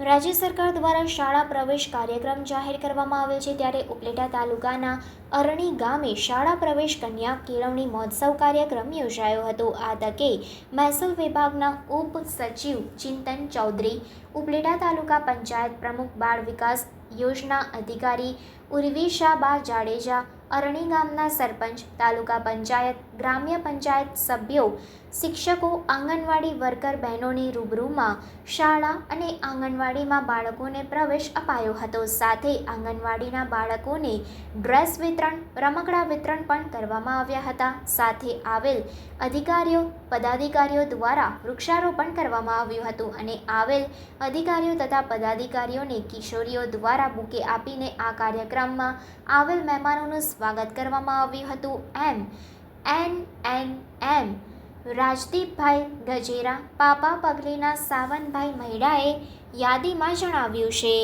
રાજ્ય સરકાર દ્વારા શાળા પ્રવેશ કાર્યક્રમ જાહેર કરવામાં આવ્યો છે ત્યારે ઉપલેટા તાલુકાના અરણી ગામે શાળા પ્રવેશ કન્યા કેળવણી મહોત્સવ કાર્યક્રમ યોજાયો હતો. આ તકે મહેસૂલ વિભાગના ઉપ સચિવ ચિંતન ચૌધરી, ઉપલેટા તાલુકા પંચાયત પ્રમુખ બાળ વિકાસ યોજના અધિકારી ઉર્વિશાબા જાડેજા, અરણી ગામના સરપંચ, તાલુકા પંચાયત, ગ્રામ્ય પંચાયત સભ્યો, શિક્ષકો, આંગણવાડી વર્કર બહેનોની રૂબરૂમાં શાળા અને આંગણવાડીમાં બાળકોને પ્રવેશ અપાયો હતો. સાથે આંગણવાડીના બાળકોને ડ્રેસ વિતરણ, રમકડા વિતરણ પણ કરવામાં આવ્યા હતા. સાથે આવેલ અધિકારીઓ, પદાધિકારીઓ દ્વારા વૃક્ષારોપણ કરવામાં આવ્યું હતું અને આવેલ અધિકારીઓ તથા પદાધિકારીઓને કિશોરીઓ દ્વારા બુકે આપીને આ કાર્યક્રમમાં આવેલ મહેમાનોનું સ્વાગત કરવામાં આવ્યું હતું. એમ એન એન એમ રાજદીપભાઈ ગજેરા, પાપા પગલીના સાવનભાઈ મહિડાએ યાદીમાં જણાવ્યું છે.